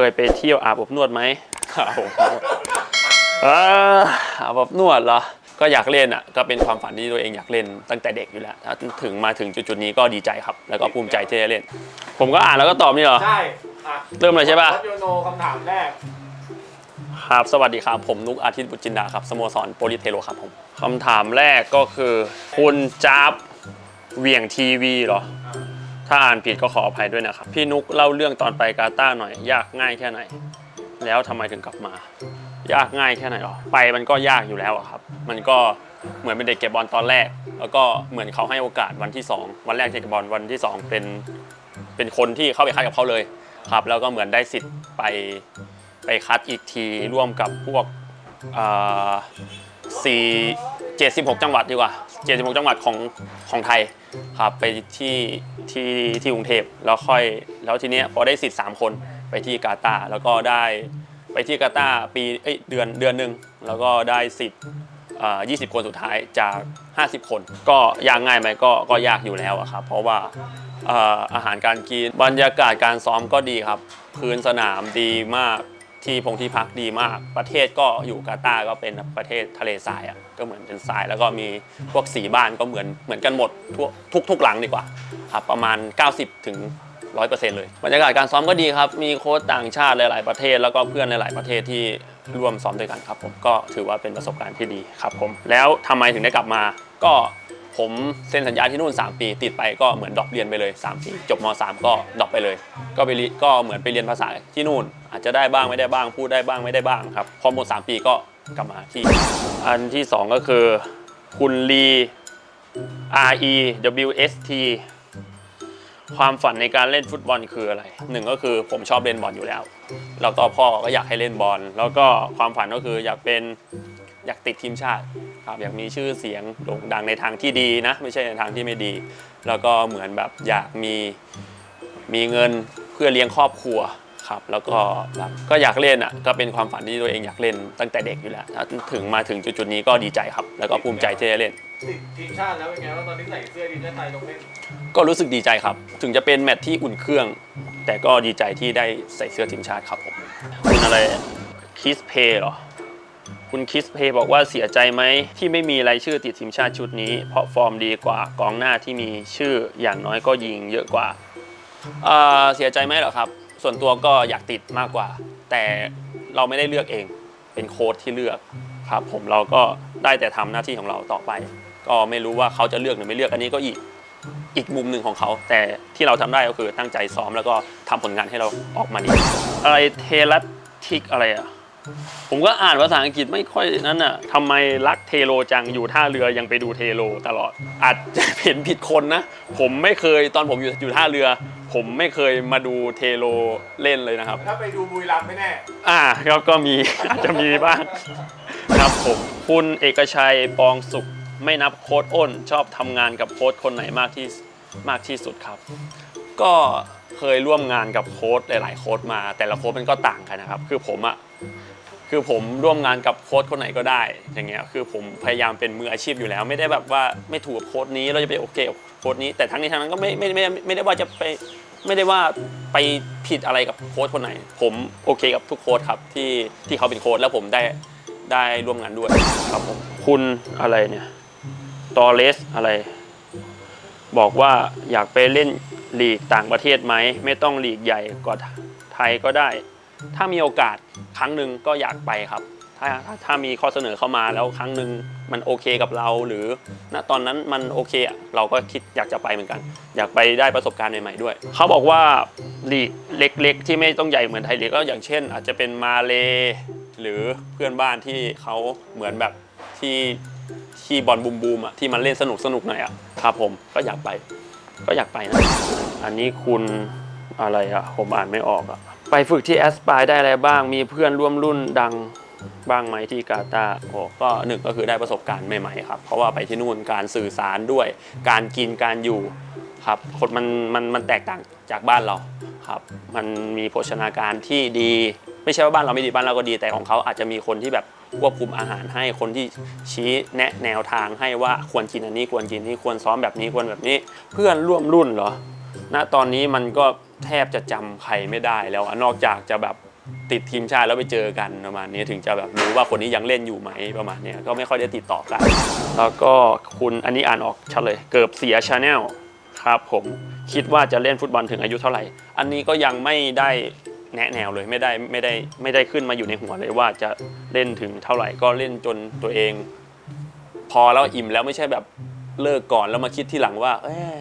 เคยไปเที่ยวอาบอบนวดไหมอาบอบนวดเอออาบอบนวดเหรอ ก็อยากเล่นอะ ก็เป็นความฝันที่ตัวเองอยากเล่นตั้งแต่เด็กอยู่แล้วถ้าถึงมาถึงจุดๆนี้ก็ดีใจครับ แล้วก็ภูมิใจที่ได้เล่น ผมก็อ่านแล้วก็ตอบนี่เหรอ ใช่อะเริ่มเลยใช่ปะวัดโยโนคำถามแรก ครับ สวัสดีครับ ผมนุกอาทิตย์บุตรจินดาครับ สโมสรโปลิเทโรครับผมคำถามแรกก็คือ คุณจ๊าบเหวี่ยงทีวีเหรอ ถ้าอ่านผิดก็ขออภัยด้วยนะครับ พี่นุกเล่าเรื่องตอนไปกาตาร์หน่อย ยากง่ายแค่ไหน แล้วทำไมถึงกลับมา ยากง่ายแค่ไหนหรอ ไปมันก็ยากอยู่แล้วครับ มันก็เหมือนเป็นเด็กเก็บบอลตอนแรก แล้วก็เหมือนเขาให้โอกาสวันที่ 2 วันแรกเก็บบอลวันที่ 2 เป็นเป็นคนที่เข้าไปคัดกับเขาเลยครับ แล้วก็เหมือนได้สิทธิ์ไปไปคัดอีกทีร่วมกับพวกอ่าสี่เจ็ดสิบหกจังหวัดดีกว่า เจ็ดสิบหกจังหวัดของของไทยครับไปที่ที่ที่กรุงเทพแล้วค่อยแล้วทีเนี้ยพอได้สิทธิ์สามคนไปที่กาตาร์แล้วก็ได้ไปที่กาตาร์ปีเอ้ยเดือนเดือนหนึ่งแล้วก็ได้สิทธิ์อ่า20คนสุดท้ายจาก 50 คน ก็ยากง่ายไหมก็ก็ยากอยู่แล้วอะครับเพราะว่าอาหารการกินบรรยากาศการซ้อมก็ดีครับ พื้นสนามดีมาก ที่พงที่พักดีมาก ประเทศก็อยู่กาตาร์ก็เป็นประเทศทะเลทรายอะก็เหมือนเป็นทราย แล้วก็มีพวกสีบ้านก็เหมือนเหมือนกันหมดทั่วทุกทุกหลังดีกว่าครับประมาณ 90ถึง100%เลยบรรยากาศการซ้อมก็ดีครับ มีโค้ชต่างชาติหลาย ๆ ประเทศ แล้วก็เพื่อนหลาย ๆ ประเทศที่ร่วมซ้อมด้วยกันครับผมก็ถือว่าเป็นประสบการณ์ที่ดีครับผมแล้วทำไมถึงได้กลับมาก็ ผมเซ็นสัญญาที่นู่น 3 ปี ติดไปก็เหมือนดรอปเรียนไปเลย3ปีจบม 3 ก็ดรอปไปเลย ก็ไปลีก็เหมือนไปเรียนภาษาที่นู่น อาจจะได้บ้างไม่ได้บ้างพูดได้บ้างไม่ได้บ้างครับพอหมด3ปีก็กลับมาที่ อันที่ 2 ก็คือ คุณลี R E W S T ความฝันในการเล่นฟุตบอลคืออะไรหนึ่งก็คือผมชอบเล่นบอลอยู่แล้วแล้วก็พ่อก็อยากให้เล่นบอลแล้วก็ความฝันก็คืออยากเป็นอยากติดทีมชาติ ครับอยากมีชื่อเสียงโด่งดังในทางที่ดีนะ ไม่ใช่ในทางที่ไม่ดี แล้วก็เหมือนแบบอยากมีมีเงินเพื่อเลี้ยงครอบครัวครับแล้วก็แบบก็อยากเล่นอะก็เป็นความฝันที่ตัวเองอยากเล่นตั้งแต่เด็กอยู่แล้วถ้าถึงมาถึงจุดๆนี้ก็ดีใจครับ แล้วก็ภูมิใจที่ได้เล่น ติดทีมชาติแล้วเป็นไงว่างตอนนี้ใส่เสื้อทีมชาติไทยลงเล่นก็รู้สึกดีใจครับ ถึงจะเป็นแมตช์ที่อุ่นเครื่อง แต่ก็ดีใจที่ได้ใส่เสื้อทีมชาติครับผมคุณอะไรคิสเพย์เหรอ คุณคิสเพย์บอกว่าเสียใจไหมที่ไม่มีรายชื่อติดทีมชาติชุดนี้ เพราะฟอร์มดีกว่ากองหน้าที่มีชื่ออย่างน้อยก็ยิงเยอะกว่าเสียใจไหมเหรอครับ ส่วนตัวก็อยากติดมากกว่า แต่เราไม่ได้เลือกเอง เป็นโค้ชที่เลือกครับ ผมเราก็ได้แต่ทำหน้าที่ของเราต่อไป ก็ไม่รู้ว่าเขาจะเลือกหรือไม่เลือกอันนี้ก็อีกอีกมุมหนึ่งของเขา แต่ที่เราทำได้ก็คือตั้งใจซ้อมแล้วก็ทำผลงานให้เราออกมาดีอะไรเทลัตทิกอะไรอะ ผมก็อ่านภาษาอังกฤษไม่ค่อยนั้นอะทำไมรักเทโลจังอยู่ท่าเรือยังไปดูเทโลตลอด อาจจะเห็นผิดคนนะ ผมไม่เคยตอนผมอยู่อยู่ท่าเรือ ผมไม่เคยมาดูเทโลเล่นเลยนะครับ ถ้าไปดูบุรีรัมย์ไม่แน่ อ่าครับก็มี อาจจะมีบ้างครับผมคุณเอกชัยปองสุขไม่นับโค้ดอ้น ชอบทำงานกับโค้ดคนไหนมากที่มากที่สุดครับ ก็ เคยร่วมงานกับโค้ดหลาย ๆ โค้ดมา แต่ละโค้ดมันก็ต่างกันนะครับ คือผมอะคือผมร่วมงานกับโค้ดคนไหนก็ได้ อย่างเงี้ยคือผมพยายามเป็นมืออาชีพอยู่แล้ว ไม่ได้แบบว่าไม่ถูกกับโค้ดนี้เราจะไปโอเคกับโค้ดนี้แต่ทั้งนี้ทั้งนั้นก็ไม่ไม่ไม่ไม่ได้ว่าจะไปไม่ได้ว่าไปผิดอะไรกับโค้ชคนไหน ผมโอเคกับทุกโค้ชครับที่ที่เขาเป็นโค้ชแล้วผมได้ได้ร่วมงานด้วยครับผมคุณอะไรเนี่ยตอเลสอะไร บอกว่าอยากไปเล่นลีกต่างประเทศไหม ไม่ต้องลีกใหญ่กว่าไทยก็ได้ ถ้ามีโอกาสครั้งหนึ่งก็อยากไปครับ ถ้าถ้ามีข้อเสนอเข้ามาแล้วครั้งหนึ่งมันโอเคกับเรา หรือณตอนนั้นมันโอเคเราก็คิดอยากจะไปเหมือนกัน อยากไปได้ประสบการณ์ใหม่ๆด้วย เขาบอกว่าลีกเล็ก ๆ ที่ไม่ต้องใหญ่เหมือนไทยลีกก็อย่างเช่น อาจจะเป็นมาเล หรือเพื่อนบ้านที่เขาเหมือนแบบที่ ที่บอลบูมบูมๆอะที่มันเล่นสนุกสนุกหน่อยอะครับผมก็อยากไป ก็อยากไปนะ อันนี้คุณอะไรอะผมอ่านไม่ออกอะไปฝึกที่แอสปายได้อะไรบ้าง มีเพื่อนร่วมรุ่นดังบ้างไหมที่กาตาร์โอ้ก็หนึ่งก็คือได้ประสบการณ์ใหม่ๆครับเพราะว่าไปที่นู่นการสื่อสารด้วย การกินการอยู่ครับคนมันมันมันแตกต่างจากบ้านเราครับ มันมีโภชนาการที่ดี ไม่ใช่ว่าบ้านเราไม่ดีบ้านเราก็ดีแต่ของเขาอาจจะมีคนที่แบบ ควบคุมอาหารให้คนที่ชี้แนะแนวทางให้ว่าควรกินอันนี้ควรกินนี่ควรซ้อมแบบนี้ควรแบบนี้ เพื่อนร่วมรุ่นเหรอณตอนนี้มันก็แทบจะจำใครไม่ได้แล้วนอกจากจะแบบติดทีมชาติแล้วไปเจอกันประมาณนี้ถึงจะแบบรู้ว่าคนนี้ยังเล่นอยู่ไหมประมาณนี้ก็ไม่ค่อยได้ติดต่อกัน แล้วก็คุณอันนี้อ่านออกชัดเลยเกิบเสียชาแนลครับผมคิดว่าจะเล่นฟุตบอลถึงอายุเท่าไหร่ อันนี้ก็ยังไม่ได้ แนะแนวเลยไม่ได้ไม่ได้ไม่ได้ขึ้นมาอยู่ในหัวเลยว่าจะเล่นถึงเท่าไหร่ก็เล่นจนตัวเอง พอแล้วอิ่มแล้วไม่ใช่แบบเลิกก่อนแล้วมาคิดที่หลังว่า เอ๊ะ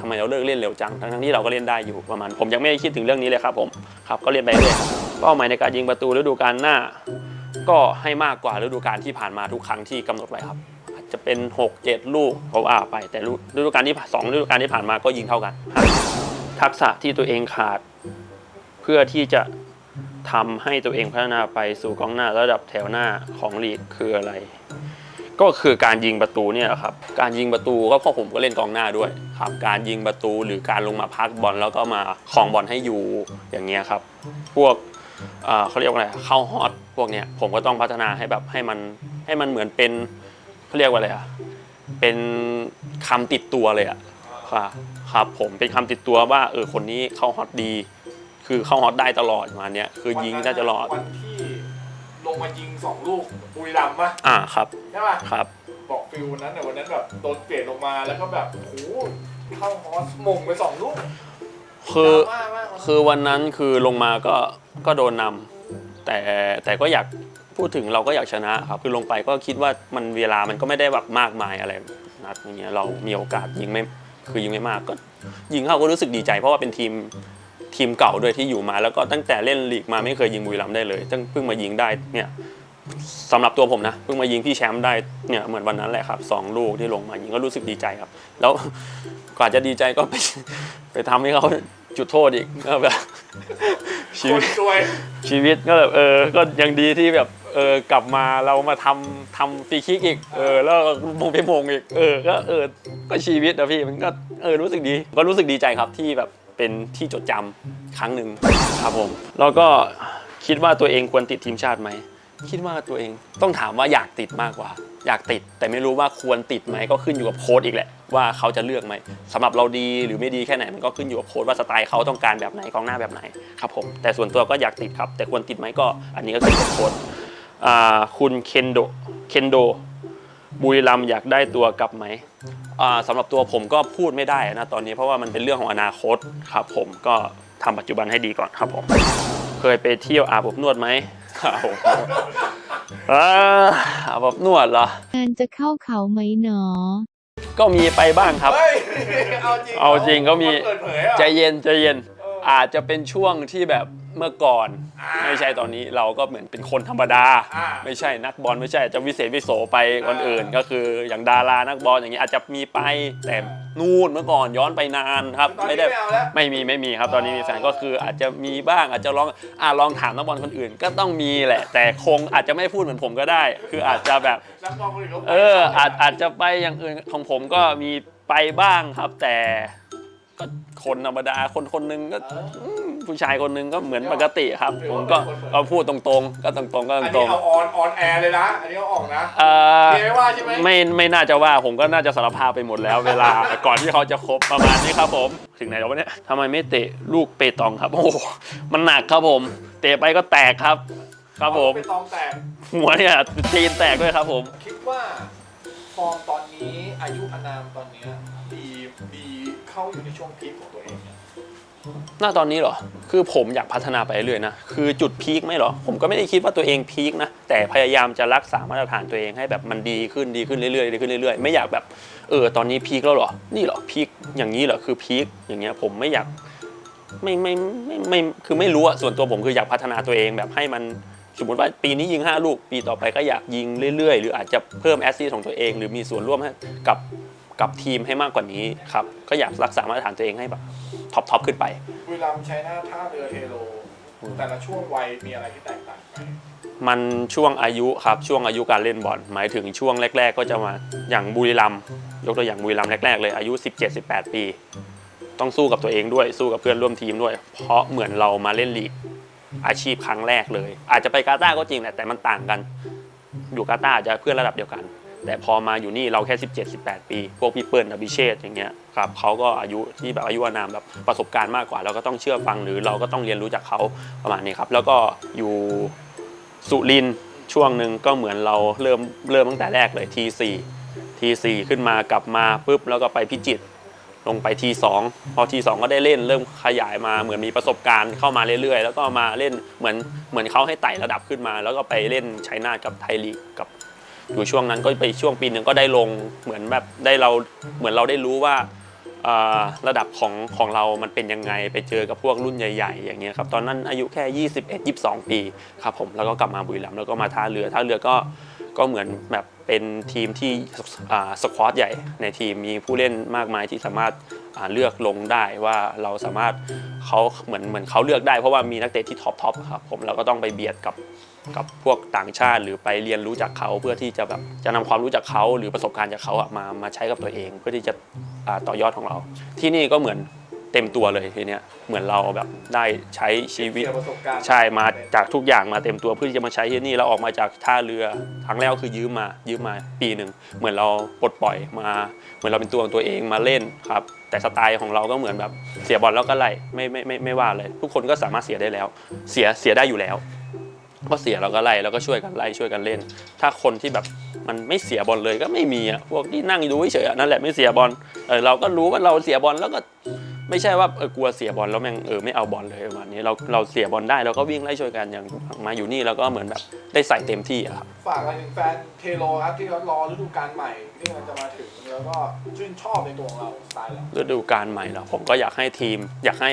ทำไมเราเลิกเล่นเร็วจังทั้งๆที่เราก็เล่นได้อยู่ประมาณ ผมยังไม่ได้คิดถึงเรื่องนี้เลยครับ ผมครับก็เล่นไปเรื่อยเป้าหมายในการยิงประตูฤดูกาลหน้า ก็ให้มากกว่าฤดูกาลที่ผ่านมาทุกครั้งที่กำหนดไว้ครับจะเป็น 6 7 ลูกเขาว่าไปแต่ฤดูกาลที่สองฤดูกาลที่ผ่านมาก็ยิงเท่ากันทักษะที่ตัวเองขาด พื่อที่จะทำให้ตัวเองพัฒนาไปสู่กองหน้าระดับแถวหน้าของลีกคืออะไร ก็คือการยิงประตูเนี่ยครับการยิงประตูก็พราะผมก็เล่นกองหน้าด้วยครับการยิงประตูหรือการลงมาพักบอลแล้วก็มาคองบอลให้อยู่อย่างเงี้ยครับ พวกเออเขาเรียกว่าอะไรเข้าฮอตพวกเนี้ยผมก็ต้องพัฒนาให้แบบให้มันให้มันเหมือนเป็นเขาเรียกว่าอะไรอะเป็นคำติดตัวเลยอะครับครับผมเป็นคำติดตัวว่าเออคนนี้เข้าฮอตดี คือเข้าฮอตได้ตลอดประมาณเนี้ยคือยิงได้ตลอด วันที่ลงมายิงสองลูกบุรีรัมย์ปะอ่าครับใช่ปะครับ บอกฟิลวันนั้นเนี่ยวันนั้นแบบโดนเปลี่ยนลงมาแล้วก็แบบโอ้โหเข้าฮอสมงไปสองลูกคือดราม่ามากวันนั้นคือวันนั้นคือลงมาก็ก็โดนนำแต่แต่ก็อยากพูดถึงเราก็อยากชนะครับคือลงไปก็คิดว่ามันเวลามันก็ไม่ได้แบบมากมายอะไรนัดอย่างเงี้ยเรามีโอกาสยิงไม่คือยิงไม่มากก็ยิงเข้าก็รู้สึกดีใจเพราะว่าเป็นทีม ทีมเก่าด้วยที่อยู่มา แล้วก็ตั้งแต่เล่นลีกมาไม่เคยยิงบุรีรัมย์ได้เลยตั้งเพิ่งมายิงได้เนี่ยสำหรับตัวผมนะเพิ่งมายิงพี่แชมป์ได้เนี่ยเหมือนวันนั้นแหละครับสองลูกที่ลงมายิงก็รู้สึกดีใจครับ แล้วกว่าจะดีใจก็ไปไปทำให้เขาจุดโทษอีกก็แบบชีควินตซวยชีวิตก็แบบเออก็ยังดีที่แบบเออกลับมาเรามาทำทำฟรีคิกอีกเออแล้วก็มงไปมงอีกเออก็เออก็ชีวิตนะพี่มันก็เออรู้สึกดีก็รู้สึกดีใจครับที่แบบ เป็นที่จดจำครั้งหนึ่งครับผมแล้วก็คิดว่าตัวเองควรติดทีมชาติไหมคิดว่าตัวเองต้องถามว่าอยากติดมากกว่า อยากติด แต่ไม่รู้ว่าควรติดไหมก็ขึ้นอยู่กับโค้ดอีกแหละว่าเขาจะเลือกไหมสำหรับเราดีหรือไม่ดีแค่ไหนมันก็ขึ้นอยู่กับโค้ดว่าสไตล์เขาต้องการแบบไหนกองหน้าแบบไหนครับผมแต่ส่วนตัวก็อยากติดครับ แต่ควรติดไหมก็ อันนี้ก็ขึ้นอยู่กับโค้ดคุณเคนโดเคนโดบุรีรัมอยากได้ตัวกลับไหม สำหรับตัวผมก็พูดไม่ได้นะตอนนี้เพราะว่ามันเป็นเรื่องของอนาคตครับผมก็ทำปัจจุบันให้ดีก่อนครับผม เคยไปเที่ยวอาบอบนวดไหมครับผมอ่าอาบอบนวดเหรองานจะเข้าเขาไหมหนอ ก็มีไปบ้างครับ เฮ้ยเอาจริงเอาจริงก็มีคนเปิดเผยอะ ใจเย็นใจเย็นเอออาจจะเป็นช่วงที่แบบ เมื่อก่อนอ่าไม่ใช่ตอนนี้เราก็เหมือนเป็นคนธรรมดาอ่าไม่ใช่นักบอลไม่ใช่จะวิเศษวิโสไปคนอื่น ก็คืออย่างดารานักบอลอย่างนี้อาจจะมีไปแต่นู่นเมื่อก่อนย้อนไปนานครับตอนไม่นี้ได้ไม่เอาแล้วไม่มีไม่มีครับตอนนี้มีแฟนก็คืออาจจะมีบ้างอาจจะลองอ่าลองถามนักบอลคนอื่น ก็ต้องมีแหละ แต่คงอาจจะไม่พูดเหมือนผมก็ได้ คืออาจจะแบบนักบอลคนอื่นเขาไปเอออาจอาจจะไปอย่างอื่นของผมก็มีไปบ้างครับแต่ก็คนธรรมดาคนคนหนึงก็เอออืม ผู้ชายคนหนึงก็เหมือนปกติครับ ผมก็ก็พูดตรงๆ ก็ตรงๆก็อันตรนี้งเอาออนออนแอร์เลยนะ อันนี้เอาออกนะๆเอ่อมีไม่ว่าใช่ไหมไม่ไม่น่าจะว่าผมก็น่าจะสารภาพไปหมดแล้ว เวลาก่อนที่เขาจะครบประมาณนี้ครับผม ถึงไหนแล้ววะเนี่ยทำไมไม่เตะลูกเปตองครับ โอ้โหมันหนักครับผม เตะไปก็แตกครับ ครับผมไปตองแตกหัวเนี่ยจีนแตกด้วยครับผม คิดว่าฟอร์มตอนนี้อายุอานามตอนเนี้ยดีดีเข้าอยู่ในช่วงพีคของตัวเองเนี่ย หน้าตอนนี้เหรอ คือผมอยากพัฒนาไปเรื่อยนะ คือจุดพีคไมเหรอ ผมก็ไม่ได้คิดว่าตัวเองพีคนะ แต่พยายามจะรักษามาตรฐานตัวเองให้แบบมันดีขึ้นดีขึ้นเรื่อยๆดีขึ้นเรื่อยๆ ไม่อยากแบบ เออ ตอนนี้พีคแล้วเหรอ นี่เหรอพีคอย่างนี้เหรอ คือพีคอย่างเงี้ย ผมไม่อยาก ไม่ไม่ไม่ไม่ คือไม่รู้อะส่วนตัวผมคืออยากพัฒนาตัวเองแบบให้มัน สมมติว่าปีนี้ยิง 5 ลูก ปีต่อไปก็อยากยิงเรื่อยๆ หรืออาจจะเพิ่มแอสซิสของตัวเอง หรือมีส่วนร่วมกับ กับทีมให้มากกว่านี้ครับก็อยากรักษามาตรฐานตัวเองให้แบบท็อปทอปขึ้นไปบุรีรัมย์ใช้หน้าท่าเรือเทโล แต่ละช่วงวัยมีอะไรที่แตกต่างไปมันช่วงอายุครับช่วงอายุการเล่นบอลหมายถึงช่วงแรก ๆ ก็จะมาอย่างบุรีรัมย์ยกตัวอย่างบุรีรัมย์แรกๆเลยอายุ 17-18 ปี ต้องสู้กับตัวเองด้วยสู้กับเพื่อนร่วมทีมด้วย เพราะเหมือนเรามาเล่นลีกอาชีพครั้งแรกเลย อาจจะไปกาตาร์ก็จริงแหละแต่มันต่างกัน อยู่กาตาร์อาจจะเพื่อนระดับเดียวกัน แต่พอมาอยู่นี่เราแค่ 17 18 ปี พวกพี่เปิ้ลอภิเชษอย่างเงี้ยครับเขาก็อายุที่แบบอายุอานามแบบประสบการณ์มากกว่าเราก็ต้องเชื่อฟังหรือเราก็ต้องเรียนรู้จากเขาประมาณนี้ครับ แล้วก็อยู่สุรินช่วงหนึ่งก็เหมือนเราเริ่มเริ่มตั้งแต่แรกเลย T4 T4 ขึ้นมากลับมาปุ๊บแล้วก็ไปพิจิตรลงไป T2 พอ T2 ก็ได้เล่นเริ่มขยายมาเหมือนมีประสบการณ์เข้ามาเรื่อยๆ แล้วก็มาเล่นเหมือนเหมือนเขาให้ไต่ระดับขึ้นมา แล้วก็ไปเล่นชัยนาทกับไทยลีกกับ อยู่ช่วงนั้นก็ไปช่วงปีหนึ่งก็ได้ลงเหมือนแบบได้เราเหมือนเราได้รู้ว่าระดับของของเรามันเป็นยังไงไปเจอกับพวกรุ่นใหญ่ ๆ อย่างเงี้ยครับตอนนั้นอายุแค่ 21 22 ปีครับผมแล้วก็กลับมาบุรีรัมย์แล้วก็มาท่าเรือท่าเรือก็ก็เหมือนแบบเป็นทีมที่สควอตใหญ่ในทีมมีผู้เล่นมากมายที่สามารถเลือกลงได้ว่าเราสามารถเขาเหมือนเหมือนเขาเลือกได้เพราะว่ามีนักเตะที่ท็อปทอปครับผมเราก็ต้องไปเบียดกับ กับพวกต่างชาติ หรือไปเรียนรู้จากเขาเพื่อที่จะแบบจะนำความรู้จากเขาหรือประสบการณ์จากเขาอะมามาใช้กับตัวเอง เพื่อที่จะอ่าต่อยอดของเรา ที่นี่ก็เหมือนเต็มตัวเลยทีเนี้ยเหมือนเราแบบได้ใช้ชีวิตเสียประสบการณ์ใช่มาจากทุกอย่างมาเต็มตัวเพื่อที่จะมาใช้ที่นี่เราออกมาจากท่าเรือครั้งแรกก็คือยืมมายืมมาปีหนึ่งเหมือนเราปลดปล่อยมา เหมือนเราเป็นตัวของตัวเองมาเล่นครับแต่สไตล์ของเราก็เหมือนแบบเสียบอลแล้วก็ไล่ไม่ไม่ไม่ไม่ว่าเลย ทุกคนก็สามารถเสียได้แล้ว เสียเสียได้อยู่แล้ว พอเสียเราก็ไล่แล้วก็ช่วยกันไล่ช่วยกันเล่น ถ้าคนที่แบบมันไม่เสียบอลเลยก็ไม่มีอะพวกที่นั่งดูเฉยๆนั่นแหละไม่เสียบอลเออเราก็รู้ว่าเราเสียบอลแล้วก็ไม่ใช่ว่าเออกลัวเสียบอลแล้วแม่งเออไม่เอาบอลเลยประมาณนี้เราเราเสียบอลได้เราก็วิ่งไล่ช่วยกันอย่างมาอยู่นี่เราก็เหมือนแบบได้ใส่เต็มที่อะครับ ฝากอะไรถึงแฟนเทโลครับที่เขารอฤดูกาลใหม่ที่มันจะมาถึง แล้วก็ชื่นชอบในตัวของเราสไตล์เราฤดูกาลใหม่แล้วผมก็อยากให้ทีม อยากให้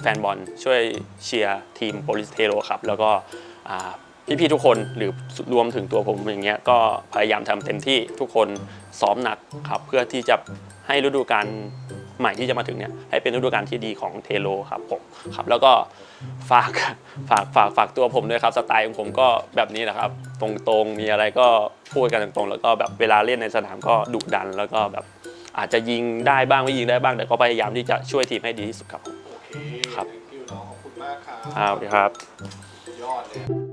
แฟนบอลช่วยเชียร์ทีมโปลิสเทโรครับ แล้วก็พี่ๆทุกคนหรือรวมถึงตัวผมอย่างเงี้ยก็พยายามทำเต็มที่ทุกคนซ้อมหนักครับ เพื่อที่จะให้ฤดูกาล ใหม่ที่จะมาถึงเนี่ยให้เป็นฤดูกาลที่ดีของเทโลครับผมครับแล้วก็ฝากฝากฝากฝากตัวผมด้วยครับสไตล์ของผมก็แบบนี้แหละครับ ตรงๆมีอะไรก็พูดกันตรงๆ แล้วก็แบบเวลาเล่นในสนามก็ดุดัน แล้วก็แบบอาจจะยิงได้บ้างไม่ยิงได้บ้างแต่ก็พยายามที่จะช่วยทีมให้ดีที่สุดครับโอเคครับคิวน้องขอบคุณมากครับครับสวัสดีครับ ยอดเลย